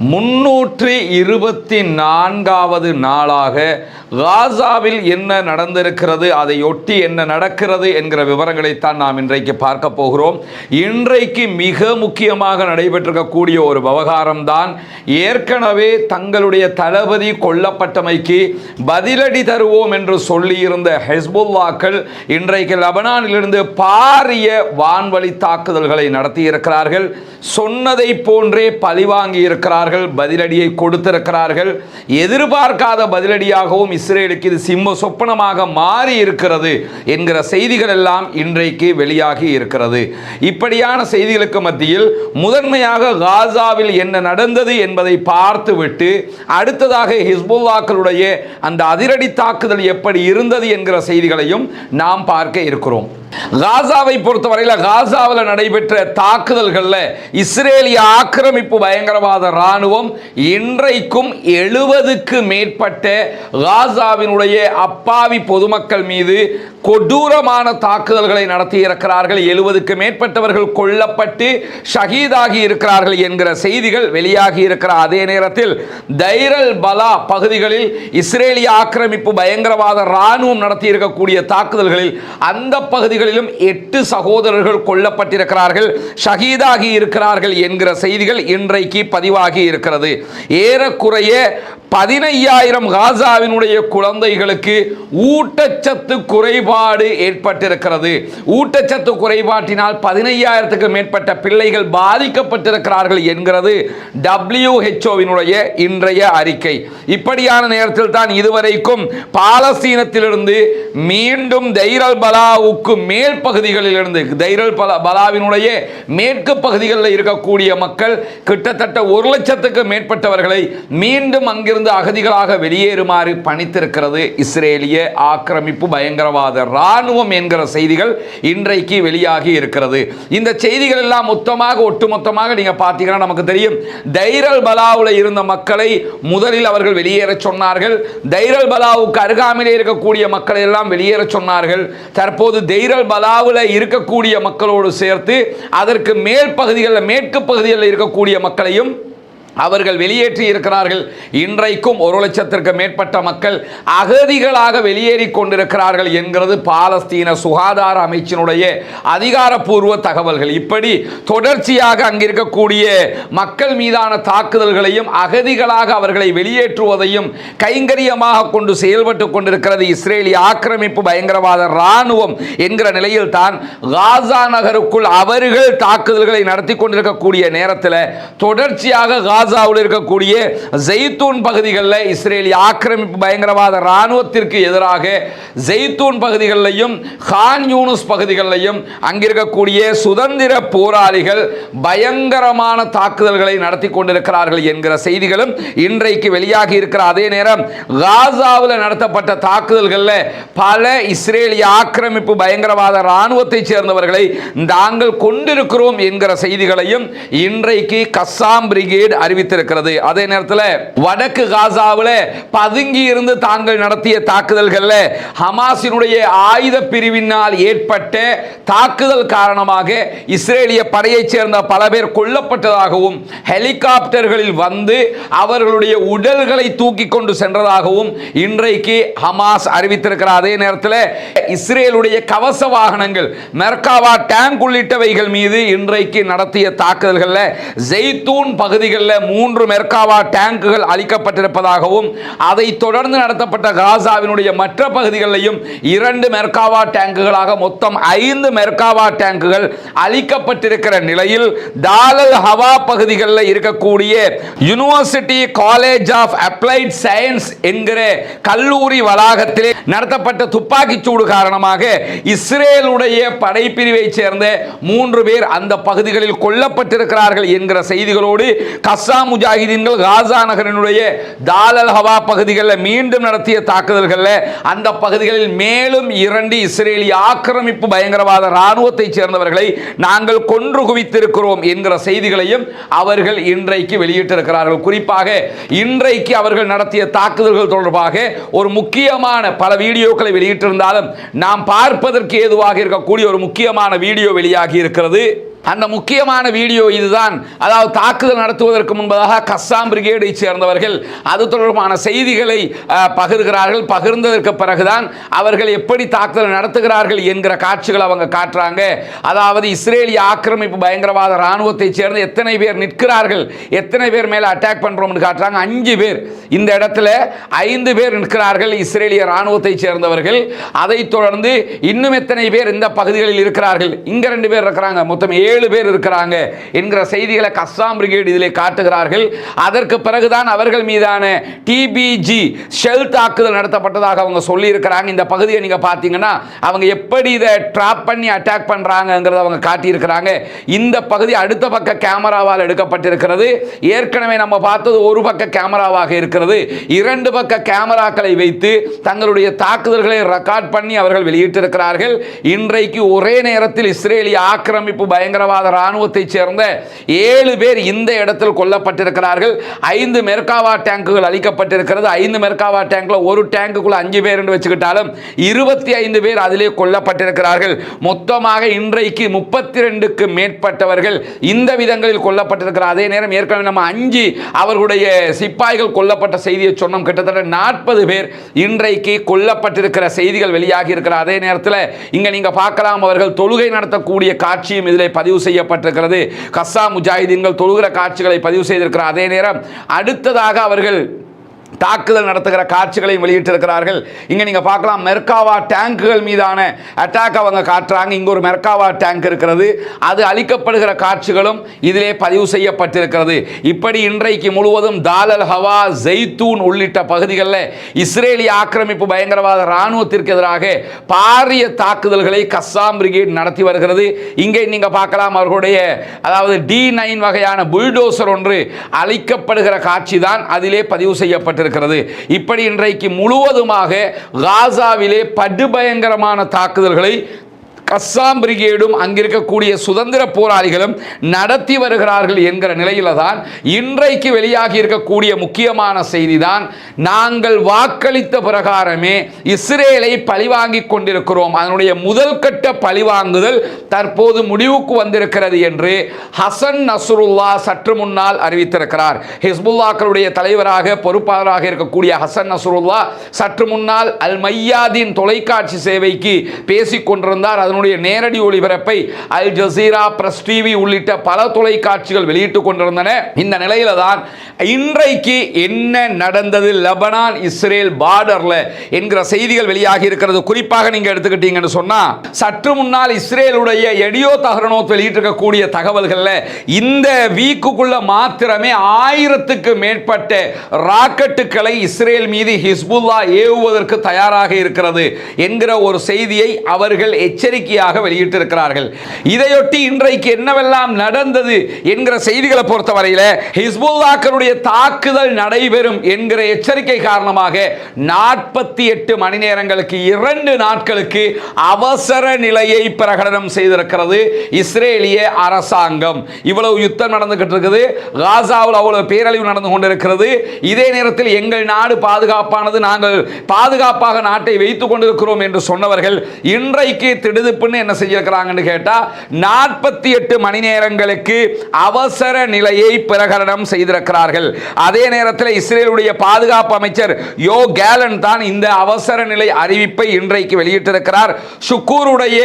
முன்னூற்றி இருபத்தி நான்காவது நாளாக காசாவில் என்ன நடந்திருக்கிறது அதையொட்டி என்ன நடக்கிறது என்கிற விவரங்களைத்தான் நாம் இன்றைக்கு பார்க்க போகிறோம். இன்றைக்கு மிக முக்கியமாக நடைபெற்றிருக்கக்கூடிய ஒரு விவகாரம் தான் ஏற்கனவே தங்களுடைய தளபதி கொல்லப்பட்டமைக்கு பதிலடி தருவோம் என்று சொல்லியிருந்த ஹெஸ்புல்லாக்கள் இன்றைக்கு லெபனானிலிருந்து பாரிய வான்வழி தாக்குதல்களை நடத்தியிருக்கிறார்கள். சொன்னதை போன்றே பழிவாங்கி இருக்கிறார்கள் பதிலடியை கொடுத்திருக்கிறார்கள். எதிர்பார்க்காத பதிலடியாகவும் இஸ்ரேலுக்கு இது சிம்ம சொப்பனமாக மாறி இருக்கிறது என்கிற செய்திகள் எல்லாம் இன்றைக்கு வெளியாகி இருக்கிறது. இப்படியான செய்திகளுக்கு மத்தியில் முதன்மையாக காசாவில் என்ன நடந்தது என்பதை பார்த்துவிட்டு அடுத்ததாக ஹிஸ்புல்லாக்களுடைய அந்த அதிரடி தாக்குதல் எப்படி இருந்தது என்கிற செய்திகளையும் நாம் பார்க்க இருக்கிறோம். காசாவை பொறுத்தவரையில் காசாவில் நடைபெற்ற தாக்குதல்களில் இஸ்ரேலிய ஆக்கிரமிப்பு பயங்கரவாத இராணுவம் இன்றைக்கும் எழுபதுக்கு மேற்பட்ட காசாவினுடைய அப்பாவி பொதுமக்கள் மீது கொடூரமான தாக்குதல்களை நடத்தி இருக்கிறார்கள். எழுபதுக்கு மேற்பட்டவர்கள் கொல்லப்பட்டு ஷஹீதாகி இருக்கிறார்கள் என்கிற செய்திகள் வெளியாகி இருக்கிற அதே நேரத்தில் தைரல் பலா பகுதிகளில் இஸ்ரேலிய ஆக்கிரமிப்பு பயங்கரவாத இராணுவம் நடத்தியிருக்கக்கூடிய தாக்குதல்களில் அந்த பகுதிகள் அவர்களிலும் எட்டு சகோதரர்கள் கொல்லப்பட்டிருக்கிறார்கள் ஷஹீதாகி இருக்கிறார்கள் என்கிற செய்திகள் இன்றைக்கு பதிவாகி இருக்கிறது. ஏறக்குறைய பதினையாயிரம் காசாவினுடைய குழந்தைகளுக்கு ஊட்டச்சத்து குறைபாடு ஏற்பட்டிருக்கிறது. ஊட்டச்சத்து குறைபாட்டினால் பதினையாயிரத்துக்கு மேற்பட்ட பிள்ளைகள் பாதிக்கப்பட்டிருக்கிறார்கள் என்கிறது டபிள்யூஹெச்ஓவினுடைய இன்றைய அறிக்கை. இப்படியான நேரத்தில் தான் இதுவரைக்கும் பாலஸ்தீனத்திலிருந்து மீண்டும் தைரல் பலாவுக்கு மேல் பகுதிகளிலிருந்து தைரல் பல பலாவினுடைய மேற்கு பகுதிகளில் இருக்கக்கூடிய மக்கள் கிட்டத்தட்ட ஒரு லட்சத்துக்கு மேற்பட்டவர்களை மீண்டும் அங்கிருந்து அகதிகளாக வெளியேறுமாறு பணித்திருக்கிறது. இஸ்ரேலிய ஆக்கிரமிப்பு பயங்கரவாத இராணுவம் என்கிற செய்திகள் இன்றைக்கு வெளியாகி இருக்கிறது. இந்த செய்திகள் எல்லாம் மொத்தமாக ஒட்டுமொத்தமாக நீங்கள் பார்த்தீங்கன்னா நமக்கு தெரியும். தைரல் பலாவில் இருந்த மக்களை முதலில் அவர்கள் வெளியேற சொன்னார்கள். தைரல் பலாவுக்கு அருகாமையிலே இருக்கக்கூடிய மக்களை எல்லாம் வெளியேற சொன்னார்கள். தற்போது தைரல் பலாவில் இருக்கக்கூடிய மக்களோடு சேர்த்து அதற்கு மேல் பகுதிகளில் மேற்கு பகுதிகளில் இருக்கக்கூடிய மக்களையும் அவர்கள் வெளியேற்றி இருக்கிறார்கள் இன்றைக்கும் ஒரு லட்சத்திற்கு மேற்பட்ட மக்கள் அகதிகளாக வெளியேறி கொண்டிருக்கிறார்கள் என்கிறது பாலஸ்தீன சுகாதார அமைச்சினுடைய அதிகாரப்பூர்வ தகவல்கள். இப்படி தொடர்ச்சியாக அங்கிருக்கக்கூடிய மக்கள் மீதான தாக்குதல்களையும் அகதிகளாக அவர்களை வெளியேற்றுவதையும் கைங்கரியமாக கொண்டு செயல்பட்டு கொண்டிருக்கிறது இஸ்ரேலிய ஆக்கிரமிப்பு பயங்கரவாத இராணுவம் என்கிற நிலையில் தான் காசா நகருக்குள் அவர்கள் தாக்குதல்களை நடத்தி கொண்டிருக்கக்கூடிய நேரத்தில் தொடர்ச்சியாக காசாவில் இருக்கக்கூடிய ஜெய்தூன் பகுதிகளில் இஸ்ரேலிய ஆக்கிரமிப்பு பயங்கரவாத இராணுவத்திற்கு எதிராக ஜெய்தூன் பகுதிகளிலையும் ஹான் யூனுஸ் பகுதிகளிலையும் அங்கிருக்கக்கூடிய சுதந்திர போராளிகள் பயங்கரமான தாக்குதல்களை நடத்தி கொண்டிருக்கிறார்கள் என்கிற செய்திகளும் இன்றைக்கு வெளியாகி இருக்கிற அதே நேரம் காசாவில் நடத்தப்பட்ட தாக்குதல்களில் பல இஸ்ரேலிய ஆக்கிரமிப்பு பயங்கரவாத இராணுவத்தை சேர்ந்தவர்களை நாங்கள் கொண்டிருக்கிறோம் என்கிற செய்திகளையும் இன்றைக்கு கஸ்ஸாம் பிரிகேட் அறிவித்திருக்கிறது. அதே நேரத்தில் வடக்கு காசாவில் பதுங்கி இருந்து தாங்கள் நடத்திய தாக்குதல்களில் ஹமாஸினுடைய ஆயுத பிரிவினால் ஏற்பட்ட தாக்குதல் காரணமாக இஸ்ரேலிய படையைச் சேர்ந்த பல பேர் கொல்லப்பட்டதாகவும் ஹெலிகாப்டர்களில் வந்து அவர்களுடைய உடல்களை தூக்கி கொண்டு சென்றதாகவும் இன்றைக்கு ஹமாஸ் அறிவித்திருக்கிறார். அதே நேரத்தில் இஸ்ரேலுடைய கவச வாகனங்கள் மெர்காவா டேங்க் உள்ளிட்டவைகள் மீது இன்றைக்கு நடத்திய தாக்குதல்களில் ஜெய்தூன் பகுதிகளில் மூன்று மெர்காவா டேங்குகள் அளிக்கப்பட்டிருப்பதாகவும் அதை தொடர்ந்து நடத்தப்பட்ட காசாவினுடைய மற்ற பகுதிகளிலையும் இரண்டு மெர்காவா டேங்குகளாக மொத்தம் ஐந்து மெர்காவா டேங்குகள் அளிக்கப்பட்டிருக்கிற நிலையில் தாலல் ஹவா பகுதிகளில் இருக்கக்கூடிய university college of applied science என்கிற கல்லூரி வளாகத்திலே நடத்தப்பட்ட துப்பாக்கிச் சூடு காரணமாக இஸ்ரேலுடைய படைப்பிரிவை சேர்ந்த மூன்று பேர் அந்த பகுதிகளில் கொல்லப்பட்டிருக்கிறார்கள் என்கிற செய்திகளோடு கஸ்ஸா கஸ்ஸாம் முஜாஹிதீன்கள் காசா நகரினுடைய தாலல் ஹவா பகுதிகளில் மீண்டும் நடத்திய தாக்குதல்களில் அந்த பகுதிகளில் மேலும் இரண்டு இஸ்ரேலிய ஆக்கிரமிப்பு பயங்கரவாத இராணுவத்தைச் சேர்ந்தவர்களை நாங்கள் கொன்று குவித்திருக்கிறோம் என்கிற செய்திகளையும் அவர்கள் இன்றைக்கு வெளியிட்டிருக்கிறார்கள். குறிப்பாக இன்றைக்கு அவர்கள் நடத்திய தாக்குதல்கள் தொடர்பாக ஒரு முக்கியமான பல வீடியோக்களை வெளியிட்டிருந்தாலும் நாம் பார்ப்பதற்கு ஏதுவாக இருக்கக்கூடிய ஒரு முக்கியமான வீடியோ வெளியாகி இருக்கிறது. அந்த முக்கியமான வீடியோ இதுதான். அதாவது தாக்குதல் நடத்துவதற்கு முன்பதாக கஸ்ஸாம் பிரிகேடை சேர்ந்தவர்கள் அது தொடர்பான செய்திகளை பகிர்கிறார்கள். பகிர்ந்ததற்கு பிறகுதான் அவர்கள் எப்படி தாக்குதல் நடத்துகிறார்கள் என்கிற காட்சிகள் அவங்க காட்டுறாங்க. அதாவது இஸ்ரேலிய ஆக்கிரமிப்பு பயங்கரவாத இராணுவத்தை சேர்ந்த எத்தனை பேர் நிற்கிறார்கள் எத்தனை பேர் மேலே அட்டாக் பண்ணுறோம்னு காட்டுறாங்க. அஞ்சு பேர். இந்த இடத்துல ஐந்து பேர் நிற்கிறார்கள் இஸ்ரேலிய இராணுவத்தை சேர்ந்தவர்கள். அதைத் தொடர்ந்து இன்னும் எத்தனை பேர் இந்த பகுதிகளில் இருக்கிறார்கள்? இங்கே ரெண்டு பேர் இருக்கிறாங்க. மொத்தம் ஏழு பேர் இருக்கிறாங்க என்கிற செய்திகளை கஸ்ஸாம் பிரிகேடு இதிலே காட்டுகிறார்கள். அதற்கு பிறகுதான் அவர்கள் மீதான டிபிஜி ஷெல் தாக்குதல் நடத்தப்பட்டதாக அவங்க சொல்லியிருக்கிறாங்க. இந்த பகுதியை நீங்கள் பார்த்தீங்கன்னா அவங்க எப்படி இதை ட்ராப் பண்ணி அட்டாக் பண்றாங்கங்கிறத அவங்க காட்டியிருக்கிறாங்க. இந்த பகுதி அடுத்த பக்க கேமராவால் எடுக்கப்பட்டிருக்கிறது. ஏற்கனவே நம்ம பார்த்தது ஒரு பக்க கேமராவாக இருக்கிறது. இரண்டு பக்க கேமராக்களை வைத்து தங்களுடைய தாக்குதல்களை ரெக்கார்ட் பண்ணி அவர்கள் வெளியிட்டிருக்கிறார்கள். இன்றைக்கு ஒரே நேரத்தில் இஸ்ரேலிய ஆக்கிரமிப்பு பயங்கர பயங்கரவாத இராணுவத்தைச் சேர்ந்த ஏழு பேர் இந்த இடத்தில் கொல்லப்பட்டிருக்கிறார்கள். ஐந்து மெர்காவா டேங்குகள் அளிக்கப்பட்டிருக்கிறது ஐந்து மெர்காவா டேங்கில் ஒரு டேங்குக்குள்ள அஞ்சு பேர் என்று வச்சுக்கிட்டாலும் இருபத்தி ஐந்து பேர் அதிலே கொல்லப்பட்டிருக்கிறார்கள். மொத்தமாக இன்றைக்கு முப்பத்தி ரெண்டுக்கு மேற்பட்டவர்கள் இந்த விதங்களில் கொல்லப்பட்டிருக்கிறார். அதே நேரம் ஏற்கனவே நம்ம அஞ்சு அவர்களுடைய சிப்பாய்கள் கொல்லப்பட்ட செய்தியை சொன்னோம். கிட்டத்தட்ட நாற்பது பேர் இன்றைக்கு கொல்லப்பட்டிருக்கிற செய்திகள் வெளியாகி இருக்கிற அதே நேரத்தில் இங்க நீங்க பார்க்கலாம் அவர்கள் தொழுகை நடத்தக்கூடிய காட்சியும் இதில் பதிவு செய்யப்பட்டிருக்கிறது. கஸ்ஸா முஜாஹிதீன்கள் தொழுகிற காட்சிகளை பதிவு செய்திருக்கிற அதே நேரம் அடுத்ததாக அவர்கள் தாக்குதல் நடத்துகிற காட்சிகளையும் வெளியிட்டிருக்கிறார்கள். இங்கே நீங்கள் பார்க்கலாம் மெர்காவா டேங்குகள் மீதான அட்டாக் அவங்க காட்டுறாங்க. இங்கே ஒரு மெர்காவா டேங்க் இருக்கிறது. அது அளிக்கப்படுகிற காட்சிகளும் இதிலே பதிவு செய்யப்பட்டிருக்கிறது. இப்படி இன்றைக்கு முழுவதும் தாலல் ஹவா ஜெய்தூன் உள்ளிட்ட பகுதிகளில் இஸ்ரேலிய ஆக்கிரமிப்பு பயங்கரவாத இராணுவத்திற்கு எதிராக பாரிய தாக்குதல்களை கஸ்ஸாம் பிரிகேட் நடத்தி வருகிறது. இங்கே நீங்கள் பார்க்கலாம் அவர்களுடைய அதாவது டி நைன் வகையான புல்டோசர் ஒன்று அளிக்கப்படுகிற காட்சி தான் அதிலே பதிவு செய்யப்பட்டிருக்கிறது. இப்படி இன்றைக்கு முழுவதுமாக காசாவிலே படுபயங்கரமான தாக்குதல்களை கஸ்ஸாம் பிரிகேடும் அங்கிருக்கக்கூடிய சுதந்திர போராளிகளும் நடத்தி வருகிறார்கள் என்கிற நிலையில தான் இன்றைக்கு வெளியாகி இருக்கக்கூடிய முக்கியமான செய்தி தான் நாங்கள் வாக்களித்த பிரகாரமே இஸ்ரேலை பழிவாங்கி கொண்டிருக்கிறோம். அதனுடைய முதல் கட்ட பழிவாங்குதல் தற்போது முடிவுக்கு வந்திருக்கிறது என்று ஹசன் நஸ்ருல்லா சற்று முன்னால் அறிவித்திருக்கிறார். ஹிஸ்புல்லாக்களுடைய தலைவராக பொறுப்பாளராக இருக்கக்கூடிய ஹசன் நஸ்ருல்லா சற்று முன்னால் அல் மையாதின் தொலைக்காட்சி சேவைக்கு பேசிக் கொண்டிருந்தார். அதனுடைய நேரடி ஒளிபரப்பை அல் ஜசீரா பிரஸ் டிவி உள்ளிட்ட பல தொலைக்காட்சிகள் வெளியிட்டுக் கொண்டிருந்தன. இந்த நிலையில தான் இன்றைக்கு என்ன நடந்தது? லெபனான் இஸ்ரேல் பார்டர்ல என்கிற செய்திகள் வெளியாகி இருக்கிறது. குறிப்பாக நீங்க எடுத்துக்கிட்டீங்கன்னு சொன்னா சற்று முன்னால் இஸ்ரேலுடைய எடியோ தகரனோத் வெளியிட்டிருக்கக்கூடிய தகவல்கள்ல இந்த வீக்குக்குள்ள மாத்திரமே ஆயிரத்துக்கு மேற்பட்ட ராக்கெட்டுகளை இஸ்ரேல் மீது ஹிஸ்புல்லா ஏவுவதற்கு தயாராக இருக்கிறது என்கிற ஒரு செய்தியை அவர்கள் எச்சரிக்கை எச்சரிக்கையாக வெளியிட்டிருக்கிறார்கள். இதையொட்டி இன்றைக்கு என்னவெல்லாம் நடந்தது என்கிற செய்திகளை பொறுத்தவரையில் ஹிஸ்புல்லாக்களுடைய தாக்குதல் நடைபெறும் என்கிற எச்சரிக்கை காரணமாக நாற்பத்தி எட்டு மணி நேரங்களுக்கு இரண்டு நாட்களுக்கு அவசர நிலையை பிரகடனம் செய்திருக்கிறது இஸ்ரேலிய அரசாங்கம். இவ்வளவு யுத்தம் நடந்துகிட்டு இருக்குது காசாவில் அவ்வளவு பேரழிவு நடந்து கொண்டிருக்கிறது. இதே நேரத்தில் எங்கள் நாடு பாதுகாப்பானது. நாங்கள் பாதுகாப்பாக நாட்டை வைத்துக் கொண்டிருக்கிறோம் என்று சொன்னவர்கள் இன்றைக்கு திடுது திடுதிப்புன்னு என்ன செஞ்சிருக்கிறாங்கன்னு கேட்டால் நாற்பத்தி எட்டு மணி நேரங்களுக்கு அவசர நிலையை பிரகடனம் செய்திருக்கிறார்கள். அதே நேரத்தில் இஸ்ரேலுடைய பாதுகாப்பு அமைச்சர் யோ கேலன் தான் இந்த அவசர நிலை அறிவிப்பை இன்றைக்கு வெளியிட்டிருக்கிறார். ஷுக்கூருடைய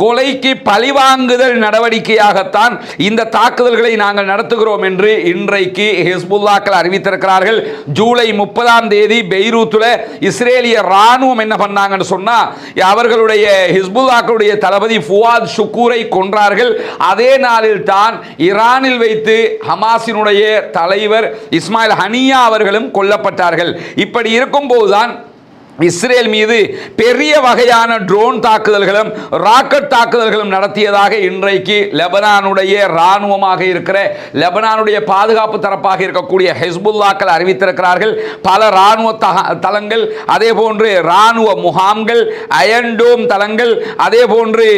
கொலைக்கு பழிவாங்குதல் நடவடிக்கையாகத்தான் இந்த தாக்குதல்களை நாங்கள் நடத்துகிறோம் என்று இன்றைக்கு ஹிஸ்புல்லாக்கள் அறிவித்திருக்கிறார்கள். ஜூலை முப்பதாம் தேதி பெய்ரூத்தில் இஸ்ரேலிய ராணுவம் என்ன பண்ணாங்கன்னு சொன்னால் அவர்களுடைய ஹிஸ்புல்லாக்களுடைய தளபதி ஃபுவாத் ஷுக்கூரை கொன்றார்கள். அதே நாளில் தான் ஈரானில் வைத்து ஹமாஸினுடைய தலைவர் இஸ்மாயில் ஹனியா அவர்களும் கொல்லப்பட்டார்கள். இப்படி இருக்கும்போதுதான் இஸ்ரேல் மீது பெரிய வகையான ட்ரோன் தாக்குதல்களும் ராக்கெட் தாக்குதல்களும் நடத்தியதாக இன்றைக்கு லெபனானுடைய இராணுவமாக இருக்கிற லெபனானுடைய பாதுகாப்பு தரப்பாக இருக்கக்கூடிய ஹெஸ்புல்லாக்கள் அறிவித்திருக்கிறார்கள். பல இராணுவ தக- தளங்கள் அதே போன்று இராணுவ முகாம்கள் அயன்டோம் தளங்கள் அதே போன்று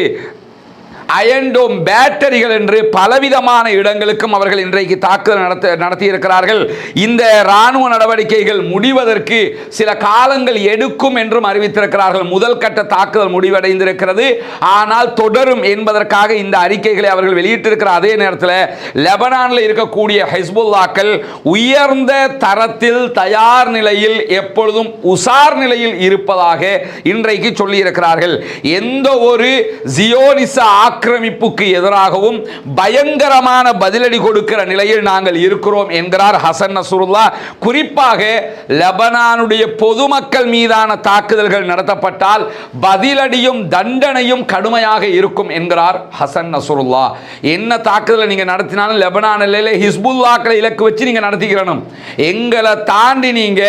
அயன்டோம் பேட்டரிகள் என்று பலவிதமான இடங்களுக்கும் அவர்கள் இன்றைக்கு தாக்குதல் நடத்த நடத்தியிருக்கிறார்கள். இந்த இராணுவ நடவடிக்கைகள் முடிவதற்கு சில காலங்கள் எடுக்கும் என்றும் அறிவித்திருக்கிறார்கள். முதல் கட்ட தாக்குதல் முடிவடைந்திருக்கிறது. ஆனால் தொடரும் என்பதற்காக இந்த அறிக்கைகளை அவர்கள் வெளியிட்டிருக்கிற அதே நேரத்தில் லெபனானில் இருக்கக்கூடிய ஹெஸ்புல்லாக்கள் உயர்ந்த தரத்தில் தயார் நிலையில் எப்பொழுதும் உசார் நிலையில் இருப்பதாக இன்றைக்கு சொல்லியிருக்கிறார்கள். எந்த ஒரு ஜியோனிச ஆக்கிரமிப்புக்கு எதிராகவும் பயங்கரமான பதிலடி கொடுக்கிற நிலையில் நாங்கள் இருக்கிறோம் என்கிறார் ஹசன் நசுருல்லா. குறிப்பாக லெபனானுடைய பொதுமக்கள் மீதான தாக்குதல்கள் நடத்தப்பட்டால் பதிலடியும் தண்டனையும் கடுமையாக இருக்கும் என்கிறார் ஹசன் நசுருல்லா. என்ன தாக்குதலை நீங்க நடத்தினாலும் லெபனான் எல்லையில ஹிஸ்புல்லாக்களை இலக்கு வச்சு நீங்க நடத்திக்கிறணும். எங்களை தாண்டி நீங்க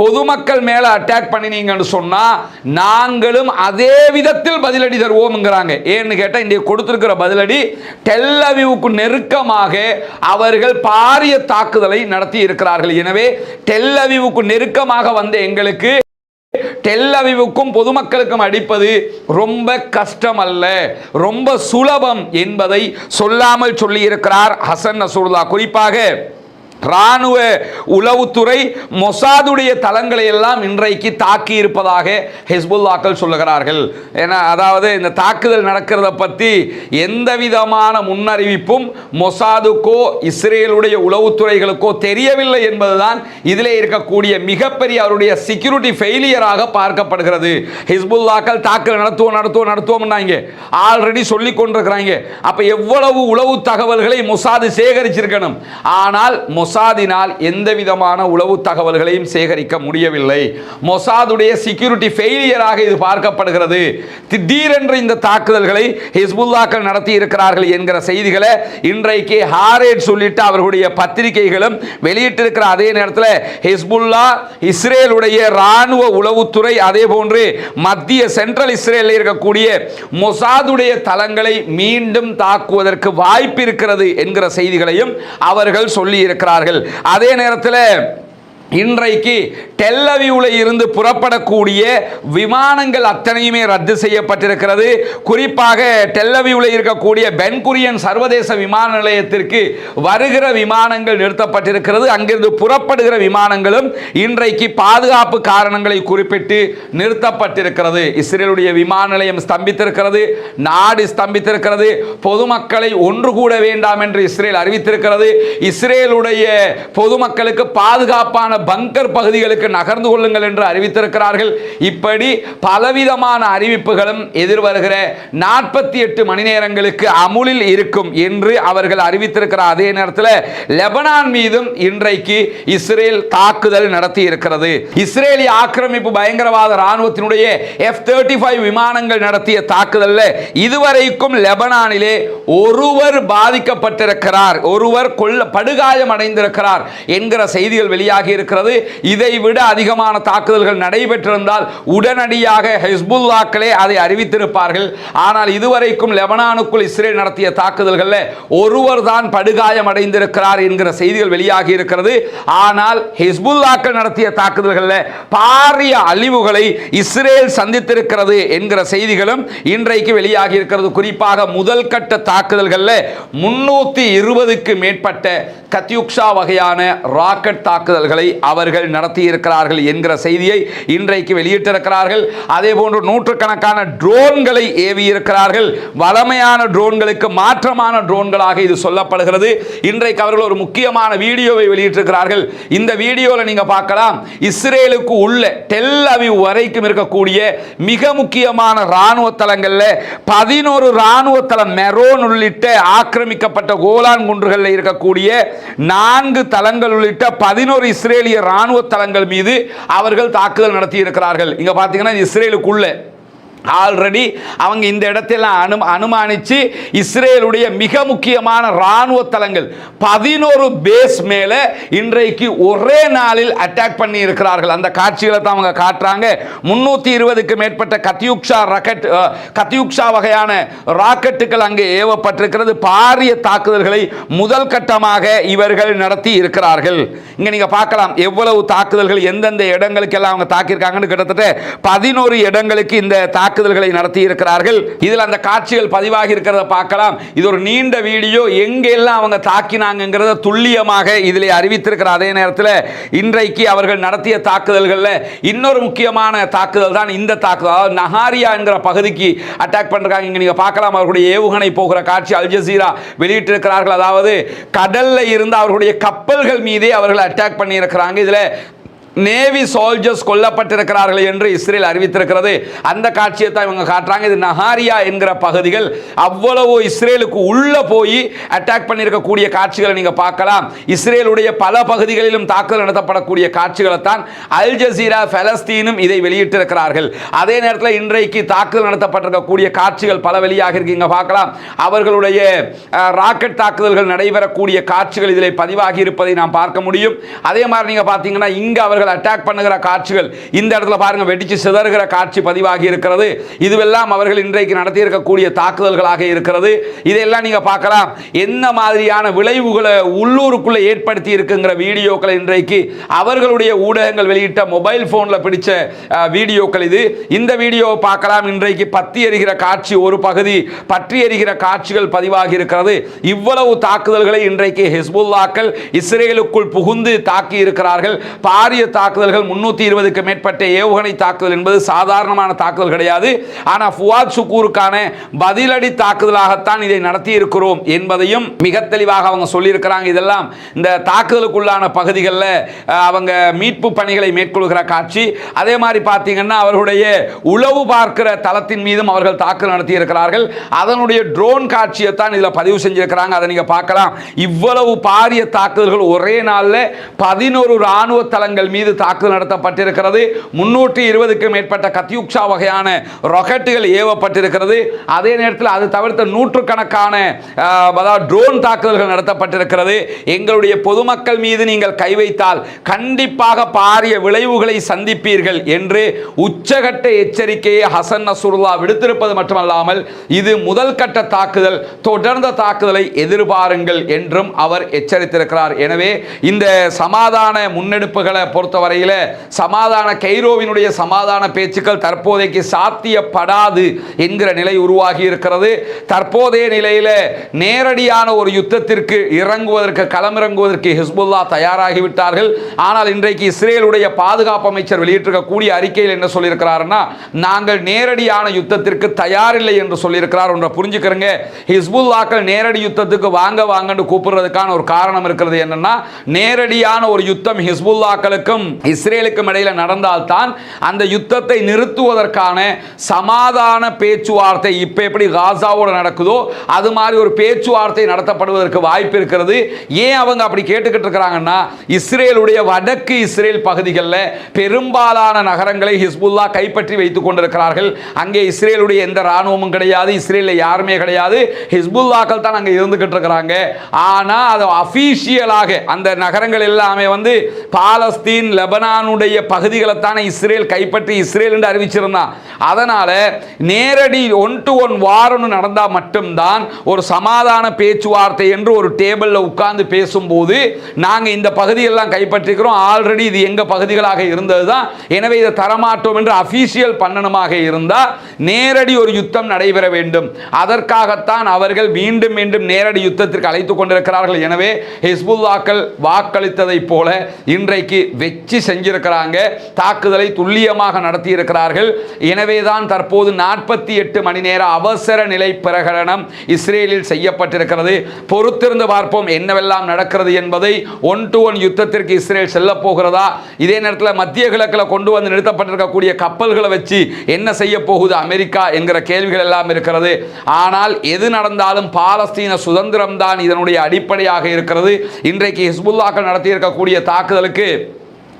பொதுமக்கள் மேல அட்டாக் பண்ணினீங்கன்னு சொன்னா நாங்களும் அதே விதத்தில் பதிலடி தருவோம்ங்கிறாங்க. ஏன்னு கேட்டால் இன்றைய கொடுத்திருக்கிற பதிலடி டெல்லவிவுக்கு நெருக்கமாக அவர்கள் பாரிய தாக்குதலை நடத்தி இருக்கிறார்கள். எனவே டெல்லவிவுக்கு நெருக்கமாக வந்த எங்களுக்கு டெல்லவிவுக்கும் பொதுமக்களுக்கும் அடிப்பது ரொம்ப கஷ்டம் அல்ல ரொம்ப சுலபம் என்பதை சொல்லாமல் சொல்லியிருக்கிறார் ஹசன் நசூர்லா குறிப்பாக ராணுவ உளவுத்துறை மொசாதுடைய தளங்களை எல்லாம் இன்றைக்கு தாக்கி இருப்பதாக ஹெஸ்புல்லாக்கள் சொல்லுகிறார்கள். ஏன்னா அதாவது இந்த தாக்குதல் நடக்கிறத பற்றி எந்த விதமான முன்னறிவிப்பும் மொசாதுக்கோ இஸ்ரேலுடைய உளவுத்துறைகளுக்கோ தெரியவில்லை என்பதுதான் இதிலே இருக்கக்கூடிய மிகப்பெரிய அவருடைய செக்யூரிட்டி ஃபெயிலியராக பார்க்கப்படுகிறது. ஹிஸ்புல்லாக்கள் தாக்குதல் நடத்துவோம் நடத்துவோம் நடத்துவோம்னாங்க. ஆல்ரெடி சொல்லி கொண்டிருக்கிறாங்க அப்போ எவ்வளவு உளவு தகவல்களை மொசாது சேகரிச்சிருக்கணும்? ஆனால் மொசாதினால் எந்த விதமான உளவு தகவல்களையும் சேகரிக்க முடியவில்லை. மொசாதுடைய செக்யூரிட்டி ஃபெயிலியராக இது பார்க்கப்படுகிறது. திடீரென்று இந்த தாக்குதல்களை ஹிஸ்புல்லாக்கள் நடத்தி இருக்கிறார்கள் என்கிற செய்திகளை இன்றைக்கு ஹாரேட் சொல்லிட்டு அவர்களுடைய பத்திரிகைகளும் வெளியிட்டிருக்கிற அதே நேரத்தில் ஹிஸ்புல்லா இஸ்ரேலுடைய இராணுவ உளவுத்துறை அதே போன்று மத்திய சென்ட்ரல் இஸ்ரேலில் இருக்கக்கூடிய மொசாதுடைய தளங்களை மீண்டும் தாக்குவதற்கு வாய்ப்பு இருக்கிறது என்கிற செய்திகளையும் அவர்கள் சொல்லி இருக்கிறார்கள் அதே நேரத்தில் இன்றைக்கு டெல்லவியூவில் இருந்து புறப்படக்கூடிய விமானங்கள் அத்தனையுமே ரத்து செய்யப்பட்டிருக்கிறது. குறிப்பாக டெல்லவியூவில் இருக்கக்கூடிய பென்குரியன் சர்வதேச விமான நிலையத்திற்கு வருகிற விமானங்கள் நிறுத்தப்பட்டிருக்கிறது. அங்கிருந்து புறப்படுகிற விமானங்களும் இன்றைக்கு பாதுகாப்பு காரணங்களை குறிப்பிட்டு நிறுத்தப்பட்டிருக்கிறது. இஸ்ரேலுடைய விமான நிலையம் ஸ்தம்பித்திருக்கிறது நாடு ஸ்தம்பித்திருக்கிறது பொதுமக்களை ஒன்று கூட வேண்டாம் என்று இஸ்ரேல் அறிவித்திருக்கிறது. இஸ்ரேலுடைய பொதுமக்களுக்கு பாதுகாப்பான பங்கர் பகுதிகளுக்கு நகர்ந்து கொள்ளுங்கள் என்று அறிவித்திருக்கிறார்கள். இப்படி பலவிதமான அறிவிப்புகளும் எதிர்வருகிற நாற்பத்தி எட்டு மணி நேரங்களுக்கு அமுலில் இருக்கும் என்று அவர்கள் அறிவித்திருக்கிற அதே நேரத்தில் லெபனான் மீதும் இன்றைக்கு இஸ்ரேல் தாக்குதல் நடத்தி இருக்கிறது இஸ்ரேலிய ஆக்கிரமிப்பு பயங்கரவாத ராணுவத்தினுடைய எஃப் தேர்ட்டி ஃபைவ் விமானங்கள் நடத்திய தாக்குதலில் இதுவரைக்கும் லெபனானிலே ஒருவர் பாதிக்கப்பட்டிருக்கிறார். ஒருவர் கொல்ல படுகாயம் அடைந்திருக்கிறார் என்கிற செய்திகள் வெளியாகி இருக்கிறது இதை விட அதிகமான தாக்குதல்கள் நடைபெற்றிருந்தால் உடனடியாக ஹெஸ்புல்லாக்களே அதை அறிவித்திருப்பார்கள். ஆனால் இதுவரைக்கும் லெபனானுக்குள் இஸ்ரேல் நடத்திய தாக்குதல்களில் ஒருவர் தான் படுகாயம் அடைந்திருக்கிறார் என்கிற செய்திகள் வெளியாகி இருக்கிறது. ஆனால் ஹெஸ்புல்லாக்கள் நடத்திய தாக்குதல்களில் பாரிய அழிவுகளை இஸ்ரேல் சந்தித்திருக்கிறது என்கிற செய்திகளும் இன்றைக்கு வெளியாகி இருக்கிறது. குறிப்பாக முதல் கட்ட தாக்குதல்களில் முன்னூற்றி இருபதுக்கு மேற்பட்ட கத்யுக்ஷா வகையான ராக்கெட் தாக்குதல்களை அவர்கள் நடத்தியிருக்கிறார்கள் என்கிற செய்தியை இன்றைக்கு வெளியிட்டிருக்கிறார்கள். அதே போன்று நூற்றுக்கணக்கான ட்ரோன்களை ஏவியிருக்கிறார்கள். வளமையான ட்ரோன்களுக்கு மாற்றமான ட்ரோன்களாக இது சொல்லப்படுகிறது. இன்றைக்கு அவர்கள் ஒரு முக்கியமான வீடியோவை வெளியிட்டிருக்கிறார்கள். இந்த வீடியோவில் நீங்கள் பார்க்கலாம். இஸ்ரேலுக்கு உள்ள டெல் அவிவ் வரைக்கும் இருக்கக்கூடிய மிக முக்கியமான இராணுவ தளங்களில் பதினோரு இராணுவ தளம் மெரோன் உள்ளிட்ட ஆக்கிரமிக்கப்பட்ட கோலான் குன்றுகளில் இருக்கக்கூடிய நான்கு தளங்கள் உள்ளிட்ட பதினோரு இஸ்ரேல் இஸ்ரேலிய ராணுவ தளங்கள் மீது அவர்கள் தாக்குதல் நடத்தி இருக்கிறார்கள் இங்க பாத்தீங்கன்னா இஸ்ரேலுக்குள்ள. ஆல்ரெடி அவங்க இந்த இடத்தெல்லாம் அனு அனுமானித்து இஸ்ரேலுடைய மிக முக்கியமான இராணுவ தளங்கள் பதினோரு பேஸ் மேலே இன்றைக்கு ஒரே நாளில் அட்டாக் பண்ணி இருக்கிறார்கள் அந்த காட்சிகளை தான் அவங்க காட்டுறாங்க. முன்னூற்றி இருபதுக்கு மேற்பட்ட கத்தியுக்ஷா ராக்கெட் கத்தியுக்ஷா வகையான ராக்கெட்டுகள் அங்கே ஏவப்பட்டிருக்கிறது. பாரிய தாக்குதல்களை முதல் கட்டமாக இவர்கள் நடத்தி இருக்கிறார்கள். இங்கே நீங்கள் பார்க்கலாம் எவ்வளவு தாக்குதல்கள் எந்தெந்த இடங்களுக்கெல்லாம் அவங்க தாக்கியிருக்காங்கன்னு கிட்டத்தட்ட பதினோரு இடங்களுக்கு இந்த தாக்குதல்களை நடத்தி இருக்கிறார்கள் இதில் அந்த காட்சிகள் பதிவாகி இருக்கிறத பார்க்கலாம். இது ஒரு நீண்ட வீடியோ. எங்கெல்லாம் அவங்க தாக்கினாங்கிறத துல்லியமாக இதில் அறிவித்திருக்கிற அதே நேரத்தில் இன்றைக்கு அவர்கள் நடத்திய தாக்குதல்களில் இன்னொரு முக்கியமான தாக்குதல் தான் இந்த தாக்குதல். அதாவது நஹாரியா என்கிற பகுதிக்கு அட்டாக் பண்ணுறாங்க இங்கே நீங்கள் பார்க்கலாம் அவர்களுடைய ஏவுகணை போகிற காட்சி அல் ஜசீரா வெளியிட்டிருக்கிறார்கள். அதாவது கடல்ல இருந்து அவர்களுடைய கப்பல்கள் மீதே அவர்கள் அட்டாக் பண்ணியிருக்கிறாங்க. இதில் நேவி சோல்ஜர்ஸ் கொல்லப்பட்டிருக்கிறார்கள் என்று இஸ்ரேல் அறிவித்திருக்கிறது. அந்த காட்சியை தான் இவங்க காட்டுறாங்க. இது நஹாரியா என்கிற பகுதிகள். அவ்வளவு இஸ்ரேலுக்கு உள்ள போய் அட்டாக் பண்ணியிருக்கக்கூடிய காட்சிகளை நீங்க பார்க்கலாம். இஸ்ரேலுடைய பல பகுதிகளிலும் தாக்குதல் நடத்தப்படக்கூடிய காட்சிகளை தான் அல் ஜசீரா பலஸ்தீனும் இதை வெளியிட்டிருக்கிறார்கள். அதே நேரத்தில் இன்றைக்கு தாக்குதல் நடத்தப்பட்டிருக்கக்கூடிய காட்சிகள் பல வெளியாக இருக்கீங்க பார்க்கலாம். அவர்களுடைய ராக்கெட் தாக்குதல்கள் நடைபெறக்கூடிய காட்சிகள் இதில் பதிவாகி இருப்பதை நாம் பார்க்க முடியும். அதே மாதிரி நீங்க பார்த்தீங்கன்னா இங்க அவர்கள் அட்டாக் பண்ணுகிற காட்சிகள் இந்த இடத்துல பாருங்க வெடிச்சு சிதறுகிற காட்சி பதிவாகி இருக்கிறது. இதுவெல்லாம் அவர்கள் இன்றைக்கு நடத்தியிருக்கக்கூடிய தாக்குதல்களாக இருக்கிறது. இதையெல்லாம் நீங்க பார்க்கலாம். என்ன மாதிரியான விளைவுகளை உள்ளூருக்குள்ள ஏற்படுத்தி இருக்குங்கிற வீடியோக்களை இன்றைக்கு அவர்களுடைய ஊடகங்கள் வெளியிட்ட மொபைல் போன்ல பிடிச்ச வீடியோக்கள் இது. இந்த வீடியோவை பார்க்கலாம். இன்றைக்கு பத்தி எறிகிற காட்சி ஒரு பகுதி பற்றி எறிகிற காட்சிகள் பதிவாகி இருக்கிறது. இவ்வளவு தாக்குதல்களை இன்றைக்கு ஹிஸ்புல்லாக்கள் இஸ்ரேலுக்குள் புகுந்து தாக்கி இருக்கிறார்கள் பாரிய தாக்குதல்கள் முன்னூற்றி இருபதுக்கு மேற்பட்ட ஏவுகணை தாக்குதல் என்பது சாதாரணமான தாக்குதல் கிடையாது. ஆனால் ஃபுவாத் சுக்கூருக்கான பதிலடி தாக்குதலாகத்தான் இதை நடத்தி இருக்கிறோம் என்பதையும் மிக தெளிவாக அவங்க சொல்லியிருக்கிறாங்க. இதெல்லாம் இந்த தாக்குதலுக்குள்ளான பகுதிகளில் அவங்க மீட்பு பணிகளை மேற்கொள்கிற காட்சி. அதே மாதிரி பார்த்தீங்கன்னா அவர்களுடைய உளவு பார்க்கிற தளத்தின் மீதும் அவர்கள் தாக்குதல் நடத்தி இருக்கிறார்கள் அதனுடைய ட்ரோன் காட்சியை தான் இதில் பதிவு செஞ்சிருக்கிறாங்க. அதை நீங்கள் பார்க்கலாம். இவ்வளவு பாரிய தாக்குதல்கள் ஒரே நாளில் பதினோரு ராணுவ தளங்கள் மீது தாக்குதல் நடத்தப்பட்டிருக்கிறது. முன்னூற்றி இருபதுக்கும் மேற்பட்ட கத்தியுக்ஷா வகையான ராக்கெட்டுகள் ஏவப்பட்டிருக்கிறது. அதே நேரத்தில் அது தவிர்த்த நூற்றுக்கணக்கான அதாவது ட்ரோன் தாக்குதல்கள் நடத்தப்பட்டிருக்கிறது. எங்களுடைய பொதுமக்கள் மீது நீங்கள் கை வைத்தால் கண்டிப்பாக பாரிய விளைவுகளை சந்திப்பீர்கள் என்று உச்சகட்ட எச்சரிக்கையை ஹசன் நசுருல்லா விடுத்திருப்பது மட்டுமல்லாமல் இது முதல் கட்ட தாக்குதல் தொடர்ந்த தாக்குதலை எதிர்பாருங்கள் என்றும் அவர் எச்சரித்திருக்கிறார். எனவே இந்த சமாதான முன்னெடுப்புகளை பொறுத்தவரையில் சமாதான கைரோவினுடைய சமாதான பேச்சுக்கள் தற்போதைக்கு சாத்தியப்படாது என்கிற நிலை உருவாகி இருக்கிறது. தற்போதைய நிலையில் நேரடியான ஒரு யுத்தத்திற்கு இறங்குவதற்கு களமிறங்குவதற்கு ஹிஸ்புல்லா தயாராகிவிட்டார்கள். ஆனால் இன்றைக்கு இஸ்ரேலுடைய பாதுகாப்பு அமைச்சர் வெளியிட்டிருக்கக்கூடிய அறிக்கையில் என்ன சொல்லியிருக்கிறாருன்னா நாங்கள் நேரடியான யுத்தத்திற்கு தயாரில்லை என்று சொல்லியிருக்கிறார். ஒன்றை புரிஞ்சுக்கிறங்க. ஹிஸ்புல்லாக்கள் நேரடி யுத்தத்துக்கு வாங்க வாங்கன்னு கூப்பிடுறதுக்கான ஒரு காரணம் இருக்கிறது என்னன்னா நேரடியான ஒரு யுத்தம் ஹிஸ்புல்லாக்களுக்கும் இஸ்ரேலுக்கும் இடையில நடந்தால்தான் அந்த யுத்தத்தை நிறுத்துவதற்கான சமாதான பேச்சுவார்த்தை இப்போ எப்படி காசாவோட நடக்குதோ அது மாதிரி ஒரு பேச்சுவார்த்தை நடத்தப்படுவதற்கு வாய்ப்பு இருக்கிறது. ஏன் அவங்க அப்படி கேட்டுக்கிட்டு இருக்கிறாங்கன்னா இஸ்ரேலுடைய வடக்கு இஸ்ரேல் பகுதிகளில் பெரும்பாலான நகரங்களை ஹிஸ்புல்லா கைப்பற்றி வைத்துக் கொண்டிருக்கிறார்கள். அங்கே இஸ்ரேலுடைய எந்த ராணுவமும் கிடையாது இஸ்ரேலில் யாருமே கிடையாது. ஹிஸ்புல்லாக்கள் தான் அங்கே இருந்துகிட்டு இருக்கிறாங்க. ஆனால் அது அஃபீஷியலாக அந்த நகரங்கள் எல்லாமே வந்து பாலஸ்தீன் லெபனானுடைய பகுதிகளை தானே இஸ்ரேல் கைப்பற்றி இஸ்ரேல் என்று அறிவிச்சிருந்தான். அதனால் நேரடி ஒன் டு ஒன் வாரன்னு நடந்தால் மட்டும்தான் ஒரு சமாதான பேச்சுவார்த்தை என்று ஒரு டேபிளில் உட்கார்ந்து பேசும்போது நாங்கள் இந்த பகுதியெல்லாம் கைப்பற்றிக்கிறோம். ஆல்ரெடி இது எங்கள் பகுதிகளாக இருந்தது தான் எனவே இதை தரமாட்டோம் என்று அஃபீஷியல் பண்ணணுமாக இருந்தால் நேரடி ஒரு யுத்தம் நடைபெற வேண்டும். அதற்காகத்தான் அவர்கள் மீண்டும் மீண்டும் நேரடி யுத்தத்திற்கு அழைத்துக் கொண்டிருக்கிறார்கள். எனவே ஹிஸ்புல்லாக்கள் வாக்களித்ததைப் போல இன்றைக்கு வெற்றி செஞ்சிருக்கிறாங்க. தாக்குதலை துல்லியமாக நடத்தியிருக்கிறார்கள். எனவே தான் தற்போது நாற்பத்தி எட்டு மணி நேர அவசர நிலை பிரகடனம் இஸ்ரேலில் செய்யப்பட்டிருக்கிறது. பொறுத்திருந்து பார்ப்போம் என்னவெல்லாம் நடக்கிறது என்பதை ஒன் டு ஒன் யுத்தத்திற்கு இஸ்ரேல் செல்ல போகிறதா? இதே நேரத்தில் மத்திய கிழக்கில் கொண்டு வந்து நிறுத்தப்பட்டிருக்கக்கூடிய கப்பல்களை வச்சு என்ன செய்ய போகுது அமெரிக்கா என்கிற கேள்விகள் எல்லாம் இருக்கிறது. ஆனால் எது நடந்தாலும் பாலஸ்தீன சுதந்திரம் தான் இதனுடைய அடிப்படையாக இருக்கிறது. இன்றைக்கு ஹிஸ்புல்லாக்கள் நடத்தியிருக்கக்கூடிய தாக்குதலுக்கு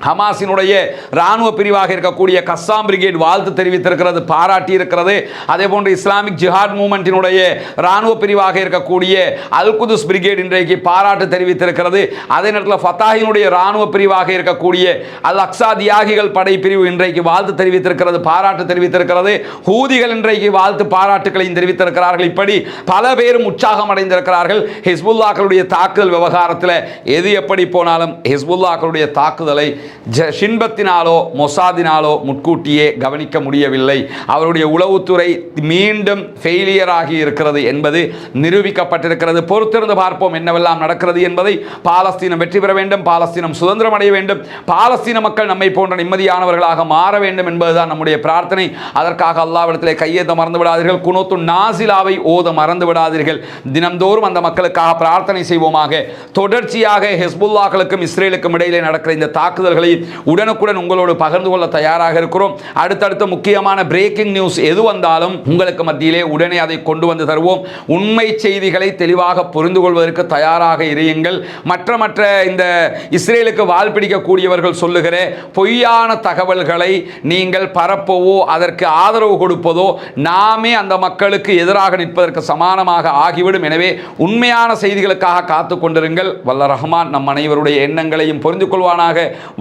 ஹமாஸினுடைய இராணுவ பிரிவாக இருக்கக்கூடிய கஸ்ஸாம் பிரிகேட் வாழ்த்து தெரிவித்திருக்கிறது பாராட்டி இருக்கிறது அதே போன்று இஸ்லாமிக் ஜிஹாத் மூமெண்ட்டினுடைய இராணுவ பிரிவாக இருக்கக்கூடிய அல் குதுஸ் பிரிகேட் இன்றைக்கு பாராட்டு தெரிவித்திருக்கிறது. அதே நேரத்தில் ஃபத்தாஹினுடைய இராணுவ பிரிவாக இருக்கக்கூடிய அல் அக்ஸா தியாகிகள் படை பிரிவு இன்றைக்கு வாழ்த்து தெரிவித்திருக்கிறது பாராட்டு தெரிவித்திருக்கிறது. ஹூதிகள் இன்றைக்கு வாழ்த்து பாராட்டுகளையும் தெரிவித்திருக்கிறார்கள். இப்படி பல பேரும் உற்சாகம் அடைந்திருக்கிறார்கள். ஹிஸ்புல்லாக்களுடைய தாக்குதல் விவகாரத்தில் எது எப்படி போனாலும் ஹிஸ்புல்லாக்களுடைய தாக்குதலை ஜ ஷின்பத்தினாலோ மொசாதினாலோ முட்கூட்டியே கவனிக்க முடியவில்லை. அவருடைய உளவுத்துறை மீண்டும் ஃபெயிலியர் ஆகி இருக்கிறது என்பது நிரூபிக்கப்பட்டிருக்கிறது. பொறுத்திருந்து பார்ப்போம் என்னவெல்லாம் நடக்கிறது என்பதை. பாலஸ்தீனம் வெற்றி பெற வேண்டும் பாலஸ்தீனம் சுதந்திரம் அடைய வேண்டும். பாலஸ்தீன மக்கள் நம்மை போன்ற நிம்மதியானவர்களாக மாற வேண்டும் என்பதுதான் நம்முடைய பிரார்த்தனை. அதற்காக அல்லாவிடத்திலே கையேந்த மறந்து விடாதீர்கள். குனோத்து நாசிலாவை ஓத மறந்து விடாதீர்கள். தினம்தோறும் அந்த மக்களுக்காக பிரார்த்தனை செய்வோமாக. தொடர்ச்சியாக ஹெஸ்புல்லாக்களுக்கும் இஸ்ரேலுக்கும் இடையிலே நடக்கிற இந்த தாக்குதல் தகவல்களை உடனுக்குடன் உங்களோடு பகிர்ந்து கொள்ள தயாராக இருக்கிறோம். அடுத்தடுத்த முக்கியமான பிரேக்கிங் நியூஸ் எது வந்தாலும் உங்களுக்கு மத்தியிலே உடனே அதை கொண்டு வந்து தருவோம். உண்மை செய்திகளை தெளிவாக புரிந்து கொள்வதற்கு தயாராக இருங்கள் மற்ற மற்ற இந்த இஸ்ரேலுக்கு வால் பிடிக்கக்கூடியவர்கள் சொல்லுகிற பொய்யான தகவல்களை நீங்கள் பரப்பவோ அதற்கு ஆதரவு கொடுப்பதோ நாமே அந்த மக்களுக்கு எதிராக நிற்பதற்கு சமானமாக ஆகிவிடும். எனவே உண்மையான செய்திகளுக்காக காத்து கொண்டிருங்கள். வல்ல ரஹ்மான் நம் அனைவருடைய எண்ணங்களையும் புரிந்து கொள்வானாக.